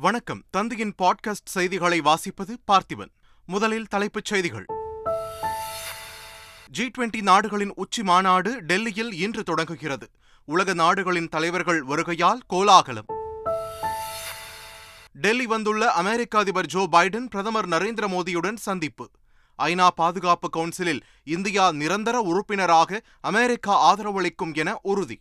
வணக்கம். தந்தையின் பாட்காஸ்ட் செய்திகளை வாசிப்பது பார்த்திபன். முதலில் தலைப்புச் செய்திகள். ஜி டுவெண்டி நாடுகளின் உச்சி மாநாடு டெல்லியில் இன்று தொடங்குகிறது. உலக நாடுகளின் தலைவர்கள் வருகையால் கோலாகலம். டெல்லி வந்துள்ள அமெரிக்க அதிபர் ஜோ பைடன் பிரதமர் நரேந்திர மோடியுடன் சந்திப்பு. ஐநா பாதுகாப்பு கவுன்சிலில் இந்தியா நிரந்தர உறுப்பினராக அமெரிக்கா ஆதரவளிக்கும் என உறுதி.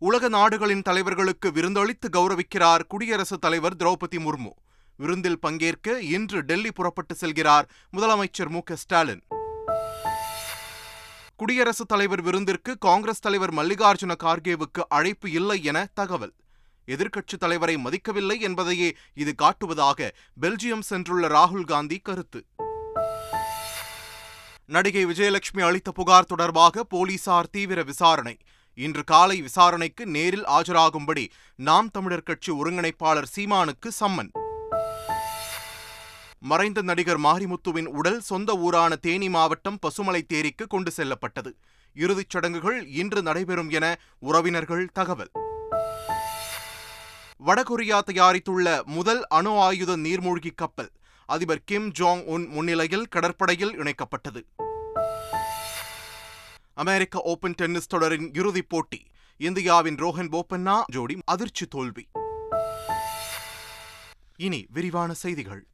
உலக நாடுகளின் தலைவர்களுக்கு விருந்தளித்து கௌரவிக்கிறார் குடியரசுத் தலைவர் திரௌபதி முர்மு. விருந்தில் பங்கேற்க இன்று டெல்லி புறப்பட்டு செல்கிறார் முதலமைச்சர் மு ஸ்டாலின். குடியரசுத் தலைவர் விருந்திற்கு காங்கிரஸ் தலைவர் மல்லிகார்ஜுன கார்கேவுக்கு அழைப்பு இல்லை என தகவல். எதிர்க்கட்சித் தலைவரை மதிக்கவில்லை என்பதையே இது காட்டுவதாக பெல்ஜியம் சென்றுள்ள ராகுல் காந்தி கருத்து. நடிகை விஜயலட்சுமி அளித்த புகார் தொடர்பாக போலீசார் தீவிர விசாரணை. இன்று காலை விசாரணைக்கு நேரில் ஆஜராகும்படி நாம் தமிழர் கட்சி ஒருங்கிணைப்பாளர் சீமானுக்கு சம்மன். மறைந்த நடிகர் மாரிமுத்துவின் உடல் சொந்த ஊரான தேனி மாவட்டம் பசுமலை தேரிக்கு கொண்டு செல்லப்பட்டது. இறுதிச் சடங்குகள் இன்று நடைபெறும் என உறவினர்கள் தகவல். வடகொரியா தயாரித்துள்ள முதல் அணு ஆயுத நீர்மூழ்கி கப்பல் அதிபர் கிம் ஜோங் உன் முன்னிலையில் கடற்படையில் இணைக்கப்பட்டது. அமெரிக்க ஓபன் டென்னிஸ் தொடரின் இறுதிப் போட்டி இந்தியாவின் ரோஹன் போபண்ணா ஜோடி அதிர்ச்சி தோல்வி. இனி விரிவான செய்திகள்.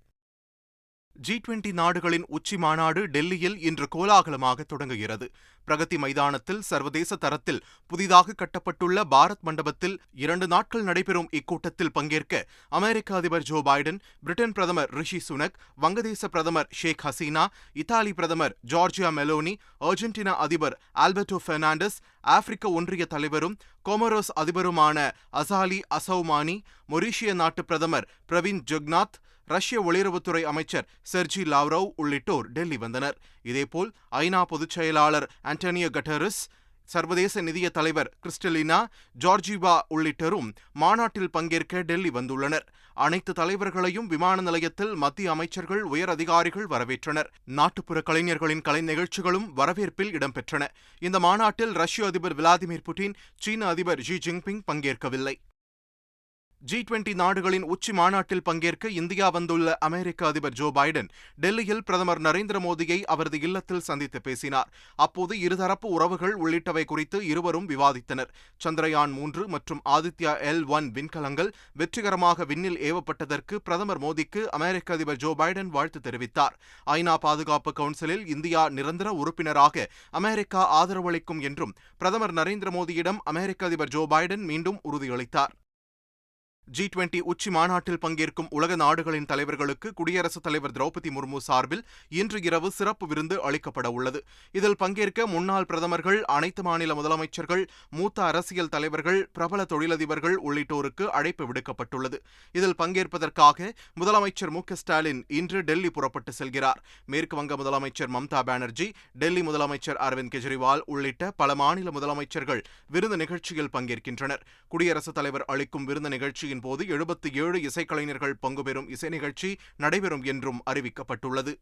ஜி டுவெண்டி நாடுகளின் உச்சி மாநாடு டெல்லியில் இன்று கோலாகலமாக தொடங்குகிறது. பிரகதி மைதானத்தில் சர்வதேச தரத்தில் புதிதாக கட்டப்பட்டுள்ள பாரத் மண்டபத்தில் இரண்டு நாட்கள் நடைபெறும் இக்கூட்டத்தில் பங்கேற்க அமெரிக்க அதிபர் ஜோ பைடன் பிரிட்டன் பிரதமர் ரிஷி சுனக் வங்கதேச பிரதமர் ஷேக் ஹசீனா இத்தாலி பிரதமர் ஜார்ஜியா மெலோனி அர்ஜென்டினா அதிபர் ஆல்பர்டோ பெர்னாண்டஸ் ஆப்பிரிக்க ஒன்றிய தலைவரும் கோமரோஸ் அதிபருமான அசாலி அசௌமானி மொரீஷிய நாட்டு பிரதமர் பிரவீன் ஜக்நாத் ரஷ்ய வெளியுறவுத்துறை அமைச்சர் செர்ஜி லாவ்ரோவ் உள்ளிட்டோர் டெல்லி வந்தனர். இதேபோல் ஐநா பொதுச் செயலாளர் ஆண்டனியோ கட்டரிஸ் சர்வதேச நிதிய தலைவர் கிறிஸ்டலினா ஜார்ஜிவா உள்ளிட்டோரும் மாநாட்டில் பங்கேற்க டெல்லி வந்துள்ளனர். அனைத்து தலைவர்களையும் விமான நிலையத்தில் மத்திய அமைச்சர்கள் உயர் அதிகாரிகள் வரவேற்றனர். நாட்டுப்புற கலைஞர்களின் கலை நிகழ்ச்சிகளும் வரவேற்பில் இடம்பெற்றன. இந்த மாநாட்டில் ரஷ்ய அதிபர் விளாடிமிர் புட்டின் சீன அதிபர் ஜி ஜின்பிங் பங்கேற்கவில்லை. ஜி டுவெண்டி நாடுகளின் உச்சி மாநாட்டில் பங்கேற்க இந்தியா வந்துள்ள அமெரிக்க அதிபர் ஜோ பைடன் டெல்லியில் பிரதமர் நரேந்திர மோடியை அவரது இல்லத்தில் சந்தித்து பேசினார். அப்போது இருதரப்பு உறவுகள் உள்ளிட்டவை குறித்து இருவரும் விவாதித்தனர். சந்திரயான் மூன்று மற்றும் ஆதித்யா எல் ஒன் விண்கலங்கள் வெற்றிகரமாக விண்ணில் ஏவப்பட்டதற்கு பிரதமர் மோடிக்கு அமெரிக்க அதிபர் ஜோ பைடன் வாழ்த்து தெரிவித்தார். ஐநா பாதுகாப்பு கவுன்சிலில் இந்தியா நிரந்தர உறுப்பினராக அமெரிக்கா ஆதரவளிக்கும் என்றும் பிரதமர் நரேந்திர மோடியிடம் அமெரிக்க அதிபர் ஜோ பைடன் மீண்டும் உறுதியளித்தார். ஜி டுவெண்டி உச்சி மாநாட்டில் பங்கேற்கும் உலக நாடுகளின் தலைவர்களுக்கு குடியரசுத் தலைவர் திரௌபதி முர்மு சார்பில் இன்று இரவு சிறப்பு விருந்து அளிக்கப்பட உள்ளது. இதில் பங்கேற்க முன்னாள் பிரதமர்கள் அனைத்து மாநில முதலமைச்சர்கள் மூத்த அரசியல் தலைவர்கள் பிரபல தொழிலதிபர்கள் உள்ளிட்டோருக்கு அழைப்பு விடுக்கப்பட்டுள்ளது. இதில் பங்கேற்பதற்காக முதலமைச்சர் மு ஸ்டாலின் இன்று டெல்லி புறப்பட்டு செல்கிறார். மேற்கு வங்க முதலமைச்சர் மம்தா பானர்ஜி டெல்லி முதலமைச்சர் அரவிந்த் கெஜ்ரிவால் உள்ளிட்ட பல மாநில முதலமைச்சர்கள் விருந்து நிகழ்ச்சியில் பங்கேற்கின்றனர். குடியரசுத் தலைவர் அளிக்கும் விருந்து நிகழ்ச்சியில் நிகழ்ச்சியின் போது எழுபத்தி ஏழு இசைக்கலைஞர்கள் பங்குபெறும் இசை நிகழ்ச்சி நடைபெறும் என்றும் அறிவிக்கப்பட்டுள்ளது.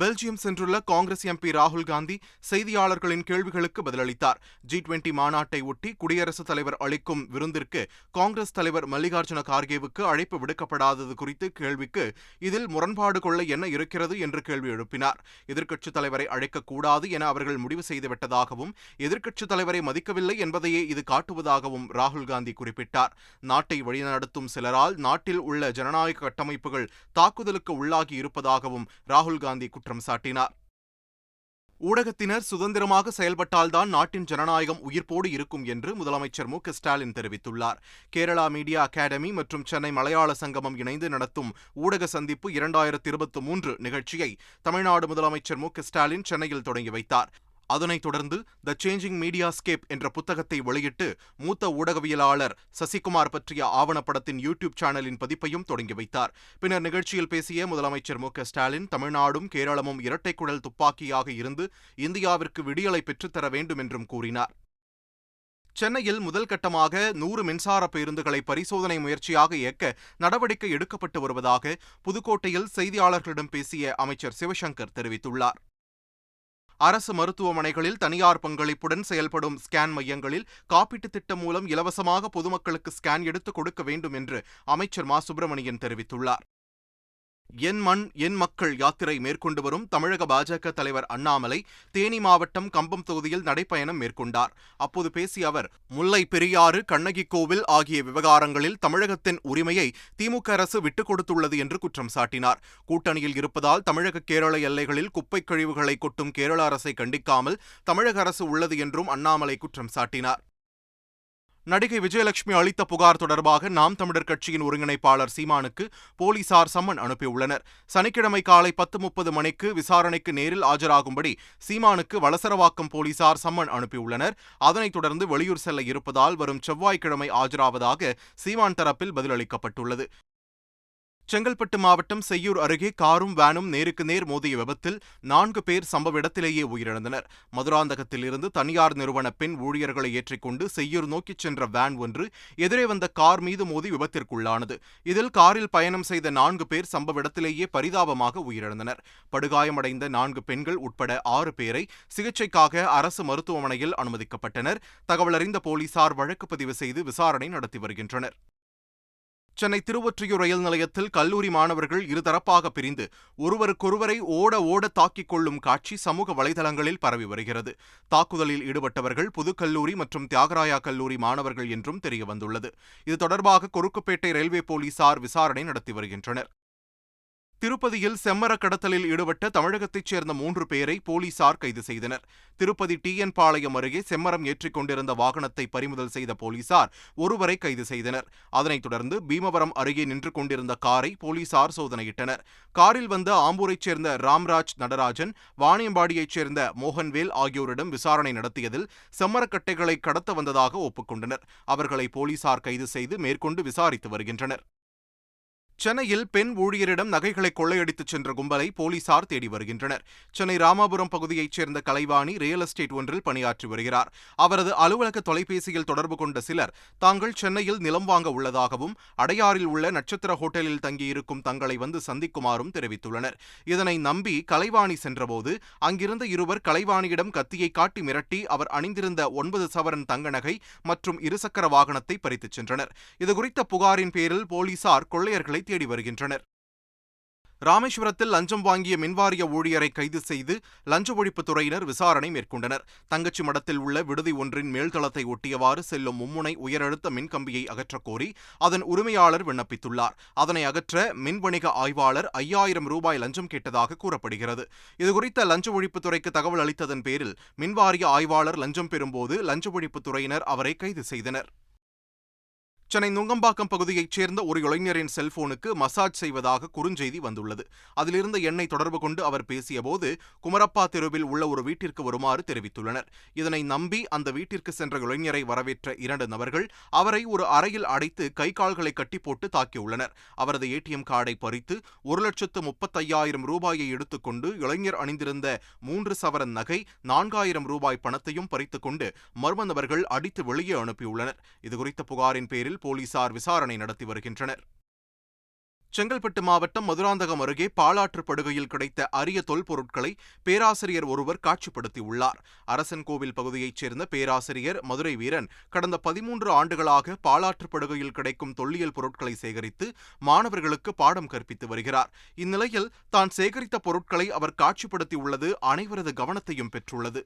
பெல்ஜியம் சென்றுள்ள காங்கிரஸ் எம்பி ராகுல் காந்தி செய்தியாளர்களின் கேள்விகளுக்கு பதிலளித்தார். ஜி டுவெண்டி மாநாட்டை ஒட்டி குடியரசுத் தலைவர் அளிக்கும் விருந்திற்கு காங்கிரஸ் தலைவர் மல்லிகார்ஜுன கார்கேவுக்கு அழைப்பு விடுக்கப்படாதது குறித்து கேள்விக்கு இதில் முரண்பாடு கொள்ள என்ன இருக்கிறது என்று கேள்வி எழுப்பினார். எதிர்க்கட்சித் தலைவரை அழைக்கக்கூடாது என அவர்கள் முடிவு செய்துவிட்டதாகவும் எதிர்க்கட்சித் தலைவரை மதிக்கவில்லை என்பதையே இது காட்டுவதாகவும் ராகுல் காந்தி குறிப்பிட்டார். நாட்டை வழிநடத்தும் சிலரால் நாட்டில் உள்ள ஜனநாயக கட்டமைப்புகள் தாக்குதலுக்கு உள்ளாகி இருப்பதாகவும் ராகுல் காந்தி குற்றம் சாட்டினார். ஊடகத்தினர் சுதந்திரமாக செயல்பட்டால்தான் நாட்டின் ஜனநாயகம் உயிர்ப்போடு இருக்கும் என்று முதலமைச்சர் மு. ஸ்டாலின் தெரிவித்துள்ளார். கேரளா மீடியா அகாடமி மற்றும் சென்னை மலையாள சங்கமம் இணைந்து நடத்தும் ஊடக சந்திப்பு இரண்டாயிரத்தி இருபத்தி மூன்று நிகழ்ச்சியை தமிழ்நாடு முதலமைச்சர் மு. ஸ்டாலின் சென்னையில் தொடங்கி வைத்தார். அதனைத் தொடர்ந்து த சேஞ்சிங் மீடியா ஸ்கேப் என்ற புத்தகத்தை வெளியிட்டு மூத்த ஊடகவியலாளர் சசிகுமார் பற்றிய ஆவணப்படத்தின் யூடியூப் சேனலின் பதிப்பையும் தொடங்கி வைத்தார். பின்னர் நிகழ்ச்சியில் பேசிய முதலமைச்சர் மு ஸ்டாலின் தமிழ்நாடும் கேரளமும் இரட்டை குழல் துப்பாக்கியாக இருந்து இந்தியாவிற்கு விடியலை பெற்றுத்தர வேண்டும் என்றும் கூறினார். சென்னையில் முதல் கட்டமாக நூறு மின்சார பேருந்துகளை பரிசோதனை முயற்சியாக இயக்க நடவடிக்கை எடுக்கப்பட்டு வருவதாக புதுக்கோட்டையில் செய்தியாளர்களிடம் பேசிய அமைச்சர் சிவசங்கர் தெரிவித்துள்ளார். அரசு மருத்துவமனைகளில் தனியார் பங்களிப்புடன் செயல்படும் ஸ்கேன் மையங்களில் காப்பீட்டுத் திட்டம் மூலம் இலவசமாக பொதுமக்களுக்கு ஸ்கேன் எடுத்துக் கொடுக்க வேண்டும் என்று அமைச்சர் மா. சுப்பிரமணியன் தெரிவித்துள்ளார். என் மண் என் மக்கள் யாத்திரை மேற்கொண்டு வரும் தமிழக பாஜக தலைவர் அண்ணாமலை தேனி மாவட்டம் கம்பம் தொகுதியில் நடைப்பயணம் மேற்கொண்டார். அப்போது பேசிய அவர் முல்லை பெரியாறு கண்ணகி கோவில் ஆகிய விவகாரங்களில் தமிழகத்தின் உரிமையை திமுக அரசு விட்டுக் கொடுத்துள்ளது என்று குற்றம் சாட்டினார். கூட்டணியில் இருப்பதால் தமிழக கேரள எல்லைகளில் குப்பை கழிவுகளை கொட்டும் கேரள அரசை கண்டிக்காமல் தமிழக அரசு உள்ளது என்றும் அண்ணாமலை குற்றம் சாட்டினார். நடிகை விஜயலட்சுமி அளித்த புகார் தொடர்பாக நாம் தமிழர் கட்சியின் ஒருங்கிணைப்பாளர் சீமானுக்கு போலீசார் சம்மன் அனுப்பியுள்ளனர். சனிக்கிழமை காலை பத்து முப்பது மணிக்கு விசாரணைக்கு நேரில் ஆஜராகும்படி சீமானுக்கு வளசரவாக்கம் போலீசார் சம்மன் அனுப்பியுள்ளனர். அதனைத் தொடர்ந்து வெளியூர் செல்ல இருப்பதால் வரும் செவ்வாய்க்கிழமை ஆஜராவதாக சீமான் தரப்பில் பதிலளிக்கப்பட்டுள்ளது. செங்கல்பட்டு மாவட்டம் செய்யூர் அருகே காரும் வேனும் நேருக்கு நேர் மோதிய விபத்தில் நான்கு பேர் சம்பவ இடத்திலேயே உயிரிழந்தனர். மதுராந்தகத்தில் இருந்து தனியார் நிறுவன பெண் ஊழியர்களை ஏற்றிக்கொண்டு செய்யூர் நோக்கிச் சென்ற வேன் ஒன்று எதிரே வந்த கார் மீது மோதி விபத்திற்குள்ளானது. இதில் காரில் பயணம் செய்த நான்கு பேர் சம்பவ இடத்திலேயே பரிதாபமாக உயிரிழந்தனர். படுகாயமடைந்த நான்கு பெண்கள் உட்பட ஆறு பேரை சிகிச்சைக்காக அரசு மருத்துவமனையில் அனுமதிக்கப்பட்டனர். தகவலறிந்த போலீசார் வழக்கு பதிவு செய்து விசாரணை நடத்தி வருகின்றனர். சென்னை திருவொற்றியூர் ரயில் நிலையத்தில் கல்லூரி மாணவர்கள் இருதரப்பாக பிரிந்து ஒருவருக்கொருவரை ஓட ஓட தாக்கிக் கொள்ளும் காட்சி சமூக வலைதளங்களில் பரவி வருகிறது. தாக்குதலில் ஈடுபட்டவர்கள் புதுக்கல்லூரி மற்றும் தியாகராயா கல்லூரி மாணவர்கள் என்றும் தெரியவந்துள்ளது. இது தொடர்பாக கொருக்குப்பேட்டை ரயில்வே போலீசார் விசாரணை நடத்தி வருகின்றனர். திருப்பதியில் செம்மர கடத்தலில் ஈடுபட்ட தமிழகத்தைச் சேர்ந்த மூன்று பேரை போலீசார் கைது செய்தனர். திருப்பதி டி என் பாளையம் அருகே செம்மரம் ஏற்றிக் கொண்டிருந்த வாகனத்தை பறிமுதல் செய்த போலீசார் ஒருவரை கைது செய்தனர். அதனைத் தொடர்ந்து பீமவரம் அருகே நின்று கொண்டிருந்த காரை போலீசார் சோதனையிட்டனர். காரில் வந்த ஆம்பூரைச் சேர்ந்த ராம்ராஜ் நடராஜன் வாணியம்பாடியைச் சேர்ந்த மோகன்வேல் ஆகியோரிடம் விசாரணை நடத்தியதில் செம்மரக்கட்டைகளை கடத்த வந்ததாக ஒப்புக்கொண்டனர் அவர்களை போலீசார் கைது செய்து மேற்கொண்டு விசாரித்து வருகின்றனர். சென்னையில் பெண் ஊழியரிடம் நகைகளை கொள்ளையடித்துச் சென்ற கும்பலை போலீசார் தேடி வருகின்றனர். சென்னை ராமாபுரம் பகுதியைச் சேர்ந்த கலைவாணி ரியல் எஸ்டேட் ஒன்றில் பணியாற்றி வருகிறார். அவரது அலுவலக தொலைபேசியில் தொடர்பு கொண்ட சிலர் தாங்கள் சென்னையில் நிலம் வாங்க உள்ளதாகவும் அடையாறில் உள்ள நட்சத்திர ஹோட்டலில் தங்கியிருக்கும் தங்களை வந்து சந்திக்குமாறும் தெரிவித்துள்ளனர். இதனை நம்பி கலைவாணி சென்றபோது அங்கிருந்த இருவர் கலைவாணியிடம் கத்தியை காட்டி மிரட்டி அவர் அணிந்திருந்த ஒன்பது சவரன் தங்க நகை மற்றும் இருசக்கர வாகனத்தை பறித்துச் சென்றனர். இதுகுறித்த புகாரின் பேரில் போலீசார் கொள்ளையர்களை தேடி வருகின்றனர். ராமேஸ்வரத்தில் லஞ்சம் வாங்கிய மின்வாரிய ஊழியரை கைது செய்து லஞ்ச ஒழிப்புத் துறையினர் விசாரணை மேற்கொண்டனர். தங்கச்சி மடத்தில் உள்ள விடுதி ஒன்றின் மேல்தளத்தை ஒட்டியவாறு செல்லும் மும்முனை உயரழுத்த மின்கம்பியை அகற்றக் கோரி அதன் உரிமையாளர் விண்ணப்பித்துள்ளார். அதனை அகற்ற மின் வணிக ஆய்வாளர் ஐயாயிரம் ரூபாய் லஞ்சம் கேட்டதாக கூறப்படுகிறது. இதுகுறித்த லஞ்ச ஒழிப்புத்துறைக்கு தகவல் அளித்ததன் பேரில் மின்வாரிய ஆய்வாளர் லஞ்சம் பெறும்போது லஞ்ச ஒழிப்புத் துறையினர் அவரை கைது செய்தனர். சென்னை நுங்கம்பாக்கம் பகுதியைச் சேர்ந்த ஒரு இளைஞரின் செல்போனுக்கு மசாஜ் செய்வதாக குறுஞ்செய்தி வந்துள்ளது. அதிலிருந்த எண்ணை தொடர்பு கொண்டு அவர் பேசியபோது குமரப்பா தெருவில் உள்ள ஒரு வீட்டிற்கு வருமாறு தெரிவித்துள்ளனர். இதனை நம்பி அந்த வீட்டிற்கு சென்ற இளைஞரை வரவேற்ற இரண்டு நபர்கள் அவரை ஒரு அறையில் அடைத்து கை கால்களை கட்டி போட்டு தாக்கியுள்ளனர். அவரது ஏடிஎம் கார்டை பறித்து ஒரு லட்சத்து முப்பத்தையாயிரம் ரூபாயை எடுத்துக்கொண்டு இளைஞர் அணிந்திருந்த மூன்று சவரன் நகை நான்காயிரம் ரூபாய் பணத்தையும் பறித்துக்கொண்டு மர்ம நபர்கள் அடித்து வெளியே அனுப்பியுள்ளனர். இதுகுறித்த புகாரின் பேரில் போலீசார் விசாரணை நடத்தி வருகின்றனர். செங்கல்பட்டு மாவட்டம் மதுராந்தகம் அருகே பாலாற்று படுகையில் கிடைத்த அரிய தொல்பொருட்களை பேராசிரியர் ஒருவர் காட்சிப்படுத்தியுள்ளார். அரசன் கோவில் பகுதியைச் சேர்ந்த பேராசிரியர் மதுரை வீரன் கடந்த பதிமூன்று ஆண்டுகளாக பாலாற்று படுகையில் கிடைக்கும் தொல்லியல் பொருட்களை சேகரித்து மாணவர்களுக்கு பாடம் கற்பித்து வருகிறார். இந்நிலையில் தான் சேகரித்த பொருட்களை அவர் காட்சிப்படுத்தியுள்ளது அனைவரது கவனத்தையும் பெற்றுள்ளது.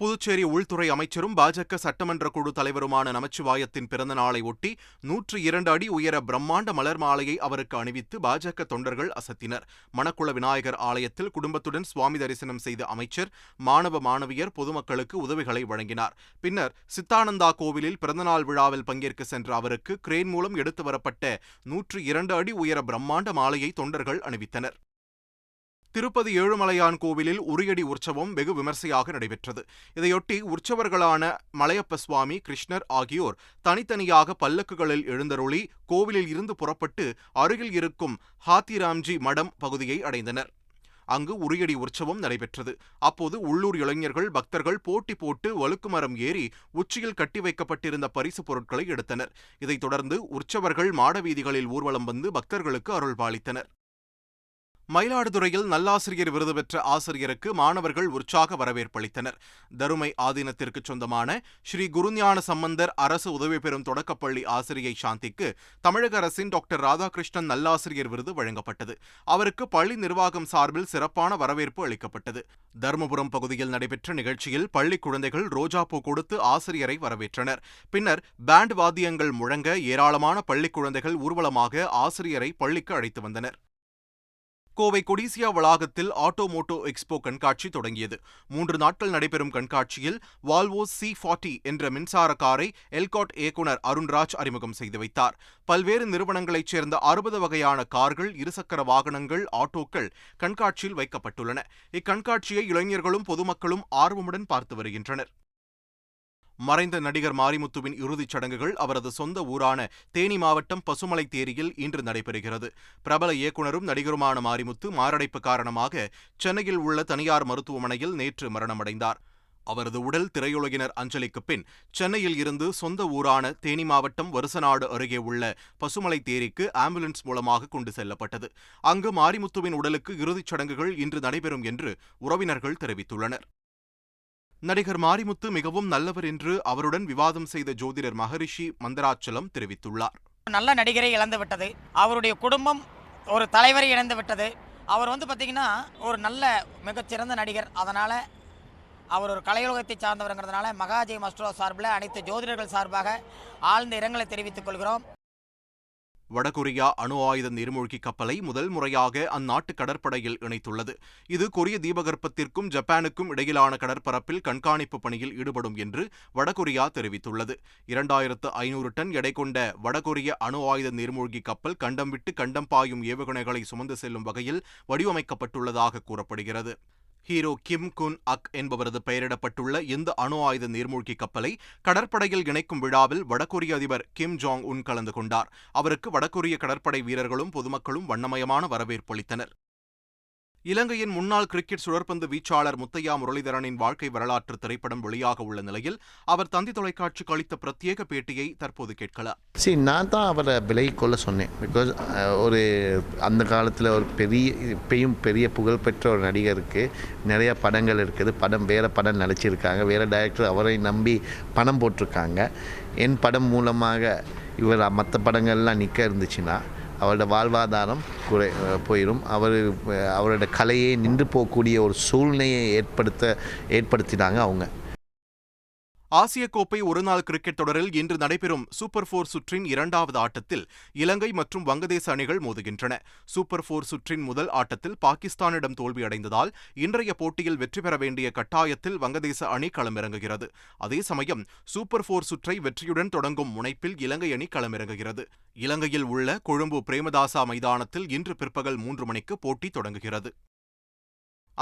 புதுச்சேரி உள்துறை அமைச்சரும் பாஜக சட்டமன்ற குழு தலைவருமான நமச்சிவாயத்தின் பிறந்த நாளை ஒட்டி நூற்று இரண்டு அடி உயர பிரம்மாண்ட மலர் மாலையை அவருக்கு அணிவித்து பாஜக தொண்டர்கள் அசத்தினர். மணக்குள விநாயகர் ஆலயத்தில் குடும்பத்துடன் சுவாமி தரிசனம் செய்த அமைச்சர் மாணவ மாணவியர் பொதுமக்களுக்கு உதவிகளை வழங்கினார். பின்னர் சித்தானந்தா கோவிலில் பிறந்தநாள் விழாவில் பங்கேற்க சென்ற அவருக்கு கிரேன் மூலம் எடுத்து வரப்பட்ட நூற்று இரண்டு அடி உயர பிரம்மாண்ட மாலையை தொண்டர்கள் அணிவித்தனர். திருப்பதி ஏழுமலையான் கோவிலில் உரியடி உற்சவம் வெகு விமர்சையாக நடைபெற்றது. இதையொட்டி உற்சவர்களான மலையப்ப சுவாமி கிருஷ்ணர் ஆகியோர் தனித்தனியாக பல்லக்குகளில் எழுந்தருளி கோவிலில் இருந்து புறப்பட்டு அருகில் இருக்கும் ஹாத்திராம்ஜி மடம் பகுதியை அடைந்தனர். அங்கு உரியடி உற்சவம் நடைபெற்றது. அப்போது உள்ளூர் இளைஞர்கள் பக்தர்கள் போட்டி போட்டு வழுக்குமரம் ஏறி உச்சியில் கட்டி வைக்கப்பட்டிருந்த பரிசு பொருட்களை எடுத்தனர். இதைத் தொடர்ந்து உற்சவர்கள் மாடவீதிகளில் ஊர்வலம் வந்து பக்தர்களுக்கு அருள்பாலித்தனர். மயிலாடுதுறையில் நல்லாசிரியர் விருது பெற்ற ஆசிரியருக்கு மாணவர்கள் உற்சாக வரவேற்பளித்தனர். தருமை ஆதீனத்திற்கு சொந்தமான ஸ்ரீ குருஞான சம்பந்தர் அரசு உதவி பெறும் தொடக்கப்பள்ளி ஆசிரியை சாந்திக்கு தமிழக அரசின் டாக்டர் ராதாகிருஷ்ணன் நல்லாசிரியர் விருது வழங்கப்பட்டது. அவருக்கு பள்ளி நிர்வாகம் சார்பில் சிறப்பான வரவேற்பு அளிக்கப்பட்டது. தருமபுரம் பகுதியில் நடைபெற்ற நிகழ்ச்சியில் பள்ளி குழந்தைகள் ரோஜாப்பூ கொடுத்து ஆசிரியரை வரவேற்றனர். பின்னர் பேண்ட் வாத்தியங்கள் முழங்க ஏராளமான பள்ளி குழந்தைகள் ஊர்வலமாக ஆசிரியரை பள்ளிக்கு அழைத்து வந்தனர். கோவை கொடிசியா வளாகத்தில் ஆட்டோமோட்டோ எக்ஸ்போ கண்காட்சி தொடங்கியது. மூன்று நாட்கள் நடைபெறும் கண்காட்சியில் வால்வோ சி ஃபார்ட்டி என்ற மின்சார காரை எல்காட் இயக்குநர் அருண்ராஜ் அறிமுகம் செய்து வைத்தார். பல்வேறு நிறுவனங்களைச் சேர்ந்த அறுபது வகையான கார்கள் இருசக்கர வாகனங்கள் ஆட்டோக்கள் கண்காட்சியில் வைக்கப்பட்டுள்ளன. இக்கண்காட்சியை இளைஞர்களும் பொதுமக்களும் ஆர்வமுடன் பார்த்து வருகின்றனர். மறைந்த நடிகர் மாரிமுத்துவின் இறுதிச் சடங்குகள் அவரது சொந்த ஊரான தேனி மாவட்டம் பசுமலை தேரியில் இன்று நடைபெறுகிறது. பிரபல இயக்குநரும் நடிகருமான மாரிமுத்து மாரடைப்பு காரணமாக சென்னையில் உள்ள தனியார் மருத்துவமனையில் நேற்று மரணமடைந்தார். அவரது உடல் திரையுலகினர் அஞ்சலிக்கு பின் சென்னையில் இருந்து சொந்த ஊரான தேனி மாவட்டம் வருசநாடு அருகே உள்ள பசுமலை தேரிக்கு ஆம்புலன்ஸ் மூலமாக கொண்டு செல்லப்பட்டது. அங்கு மாரிமுத்துவின் உடலுக்கு இறுதிச் சடங்குகள் இன்று நடைபெறும் என்று உறவினர்கள் தெரிவித்துள்ளனர். நடிகர் மாரிமுத்து மிகவும் நல்லவர் என்று அவருடன் விவாதம் செய்த ஜோதிடர் மகரிஷி மந்தராச்சலம் தெரிவித்துள்ளார். நல்ல நடிகரை இழந்து விட்டது அவருடைய குடும்பம் ஒரு தலைவரை இழந்து விட்டது அவர் வந்து பார்த்தீங்கன்னா ஒரு நல்ல மிகச்சிறந்த நடிகர். அதனால் அவர் ஒரு கலையுலகத்தை சார்ந்தவருங்கிறதுனால மகாஜெய் மஸ்ட்ரோ சார்பில் அனைத்து ஜோதிடர்கள் சார்பாக ஆழ்ந்த இரங்கலை தெரிவித்துக் கொள்கிறோம். வடகொரியா அணு ஆயுத நீர்மூழ்கி கப்பலை முதல் முறையாக அந்நாட்டு கடற்படையில் இணைத்துள்ளது. இது கொரிய தீபகற்பத்திற்கும் ஜப்பானுக்கும் இடையிலான கடற்பரப்பில் கண்காணிப்பு பணியில் ஈடுபடும் என்று வடகொரியா தெரிவித்துள்ளது. இரண்டாயிரத்து ஐநூறு டன் எடை கொண்ட வடகொரிய அணு ஆயுத நீர்மூழ்கி கப்பல் கண்டம் விட்டு கண்டம் பாயும் ஏவுகணைகளை சுமந்து செல்லும் வகையில் வடிவமைக்கப்பட்டுள்ளதாக கூறப்படுகிறது. ஹீரோ கிம் குன் அக் என்பவரது பெயரிடப்பட்டுள்ள இந்த அணு ஆயுத நீர்மூழ்கி கப்பலை கடற்படையில் இணைக்கும் விழாவில் வடகொரிய அதிபர் கிம் ஜாங் உன் கலந்து கொண்டார். அவருக்கு வடகொரிய கடற்படை வீரர்களும் பொதுமக்களும் வண்ணமயமான வரவேற்பளித்தனர் இலங்கையின் முன்னாள் கிரிக்கெட் சுழற்பந்து வீச்சாளர் முத்தையா முரளிதரனின் வாழ்க்கை வரலாற்று திரைப்படம் வெளியாக உள்ள நிலையில் அவர் தந்தி தொலைக்காட்சிக்கு அளித்த பிரத்யேக பேட்டியை தற்போது கேட்கலாம். சரி நான் தான் அவரை விலகி கொள்ள சொன்னேன். பிகாஸ் ஒரு அந்த காலத்தில் ஒரு பெரிய இப்பயும் பெரிய புகழ்பெற்ற ஒரு நடிகருக்கு நிறைய படங்கள் இருக்குது. படம் வேறு படம் நடிச்சிருக்காங்க. வேறு டைரக்டர் அவரை நம்பி பணம் போட்டிருக்காங்க. என் படம் மூலமாக இவர் மற்ற படங்கள்லாம் நிற்க இருந்துச்சுன்னா அவரோட வாழ்வாதாரம் குறை போயிடும் அவர் அவரோட கலையை நின்று போகக்கூடிய ஒரு சூழ்நிலையை ஏற்படுத்த ஏற்படுத்தினாங்க அவங்க. ஆசிய கோப்பை ஒருநாள் கிரிக்கெட் தொடரில் இன்று நடைபெறும் சூப்பர் போர் சுற்றின் இரண்டாவது ஆட்டத்தில் இலங்கை மற்றும் வங்கதேச அணிகள் மோதுகின்றன. சூப்பர் போர் சுற்றின் முதல் ஆட்டத்தில் பாகிஸ்தானிடம் தோல்வியடைந்ததால் இன்றைய போட்டியில் வெற்றி பெற வேண்டிய கட்டாயத்தில் வங்கதேச அணி களமிறங்குகிறது. அதே சமயம் சூப்பர் போர் சுற்றை வெற்றியுடன் தொடங்கும் முனைப்பில் இலங்கை அணி களமிறங்குகிறது. இலங்கையில் உள்ள கொழும்பு பிரேமதாசா மைதானத்தில் இன்று பிற்பகல் மூன்று மணிக்கு போட்டி தொடங்குகிறது.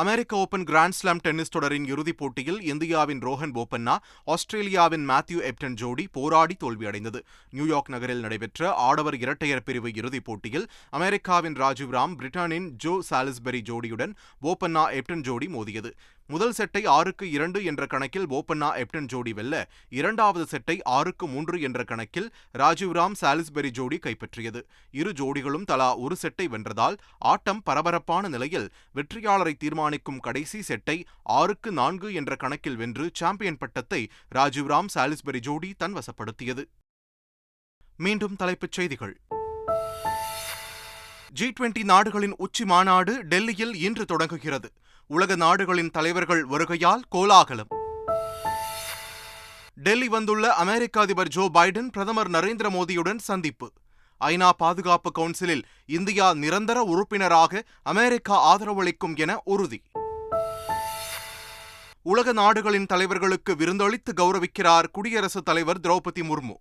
அமெரிக்க ஓபன் கிராண்ட்ஸ்லாம் டென்னிஸ் தொடரின் இறுதிப் போட்டியில் இந்தியாவின் ரோஹன் போபண்ணா ஆஸ்திரேலியாவின் மேத்யூ எப்டன் ஜோடி போராடி தோல்வியடைந்தது. நியூயார்க் நகரில் நடைபெற்ற ஆடவர் இரட்டையர் பிரிவு இறுதிப் போட்டியில் அமெரிக்காவின் ராஜீவ் ராம் பிரிட்டனின் ஜோ சாலிஸ்பெரி ஜோடியுடன் போபண்ணா எப்டன் ஜோடி மோதியது. முதல் செட்டை ஆறுக்கு இரண்டு என்ற கணக்கில் போபண்ணா எப்டன் ஜோடி வெல்ல இரண்டாவது செட்டை ஆறுக்கு மூன்று என்ற கணக்கில் ராஜீவ்ராம் சாலிஸ்பெரி ஜோடி கைப்பற்றியது. இரு ஜோடிகளும் தலா ஒரு செட்டை வென்றதால் ஆட்டம் பரபரப்பான நிலையில் வெற்றியாளரை தீர்மானிக்கும் கடைசி செட்டை ஆறுக்கு நான்கு என்ற கணக்கில் வென்று சாம்பியன் பட்டத்தை ராஜீவ்ராம் சாலிஸ்பெரி ஜோடி தன்வசப்படுத்தியது. மீண்டும் தலைப்புச் செய்திகள். ஜி டுவெண்டி நாடுகளின் உச்சி மாநாடு டெல்லியில் இன்று தொடங்குகிறது. உலக நாடுகளின் தலைவர்கள் வருகையால் கோலாகலம். டெல்லி வந்துள்ள அமெரிக்க அதிபர் ஜோ பைடன் பிரதமர் நரேந்திர மோடியுடன் சந்திப்பு. ஐநா பாதுகாப்பு கவுன்சிலில் இந்தியா நிரந்தர உறுப்பினராக அமெரிக்கா ஆதரவளிக்கும் என உறுதி. உலக நாடுகளின் தலைவர்களுக்கு விருந்தளித்து கௌரவிக்கிறார் குடியரசுத் தலைவர் திரௌபதி முர்மு.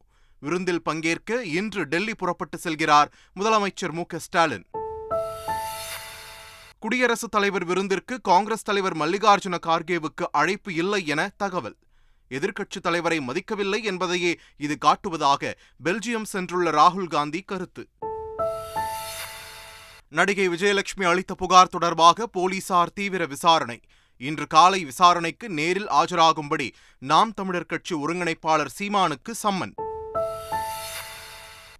விருந்தில் பங்கேற்க இன்று டெல்லி புறப்பட்டு செல்கிறார் முதலமைச்சர் மு ஸ்டாலின். குடியரசுத் தலைவர் விருந்திற்கு காங்கிரஸ் தலைவர் மல்லிகார்ஜுன கார்கேவுக்கு அழைப்பு இல்லை என தகவல். எதிர்க்கட்சித் தலைவரை மதிக்கவில்லை என்பதையே இது காட்டுவதாக பெல்ஜியம் சென்றுள்ள ராகுல் காந்தி கருத்து. நடிகை விஜயலட்சுமி அளித்த புகார் தொடர்பாக போலீசார் தீவிர விசாரணை. இன்று காலை விசாரணைக்கு நேரில் ஆஜராகும்படி நாம் தமிழர் கட்சி ஒருங்கிணைப்பாளர் சீமானுக்கு சம்மன்.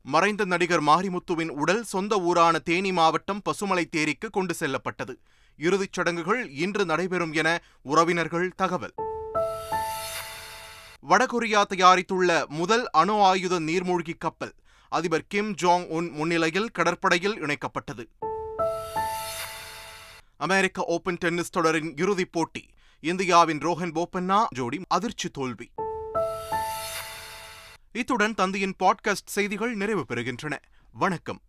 மறைந்த நடிகர் மாரிமுத்துவின் உடல் சொந்த ஊரான தேனி மாவட்டம் பசுமலை தேரிக்கு கொண்டு செல்லப்பட்டது. இறுதிச் சடங்குகள் இன்று நடைபெறும் என உறவினர்கள் தகவல். வடகொரியா தயாரித்துள்ள முதல் அணு ஆயுத நீர்மூழ்கி கப்பல் அதிபர் கிம் ஜோங் உன் முன்னிலையில் கடற்படையில் இணைக்கப்பட்டது. அமெரிக்க ஓபன் டென்னிஸ் தொடரின் இறுதிப் போட்டி இந்தியாவின் ரோஹன் போபண்ணா ஜோடி அதிர்ச்சி தோல்வி. இத்துடன் தந்தையின் பாட்காஸ்ட் செய்திகள் நிறைவு பெறுகின்றன. வணக்கம்.